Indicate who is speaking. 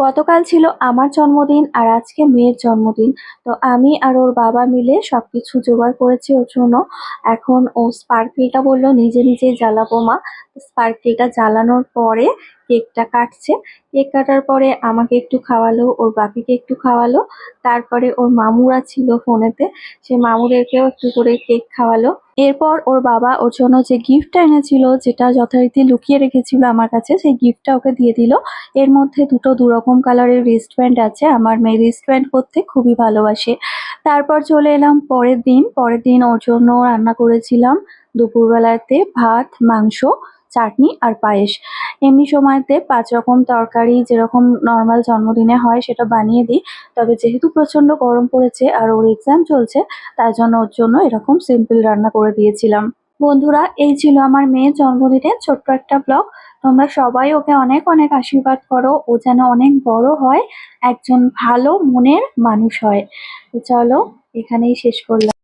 Speaker 1: গতকাল ছিল আমার জন্মদিন আর আজকে মেয়ের জন্মদিন। তো আমি আর ওর বাবা মিলে সবকিছু জোগাড় করেছি ওর জন্য। এখন ও স্পার্কেলটা বলল, নিজে নিজেই জ্বালাবো মা। স্পার্কেলটা জ্বালানোর পরে কেকটা কাটছে। কেক কাটার পরে আমাকে একটু খাওয়ালো, ওর বাপিকে একটু খাওয়ালো। তারপরে ওর মামুরা ছিল ফোনেতে, সে মামুদেরকেও একটু করে কেক খাওয়ালো। এরপর ওর বাবা ওর জন্য যে গিফটটা এনেছিল, যেটা যথারীতি লুকিয়ে রেখেছিল আমার কাছে, সেই গিফটটা ওকে দিয়ে দিল। এর মধ্যে দুটো দুরকম কালারের রিস্টব্যান্ড আছে, আমার মেয়ে রিস্টব্যান্ড করতে খুবই ভালোবাসে। তারপর চলে এলাম পরের দিন। পরের দিন ওর জন্য রান্না করেছিলাম দুপুরবেলাতে ভাত, মাংস। চাটনি আর পায়েস। এমনি সময়তে পাঁচ রকম তরকারি, যেরকম নর্মাল জন্মদিনে হয় সেটা বানিয়ে দিই। তবে যেহেতু প্রচণ্ড গরম পড়েছে আর ওর এক্সাম চলছে, তাই জন্য ওর জন্য এরকম সিম্পল রান্না করে দিয়েছিলাম। বন্ধুরা, এই ছিল আমার মেয়ের জন্মদিনের ছোট্ট একটা ব্লগ তোমরা সবাই ওকে অনেক অনেক আশীর্বাদ করো। ও যেন অনেক বড় হয়, একজন ভালো মনের মানুষ হয়। চলো, এখানেই শেষ করলাম।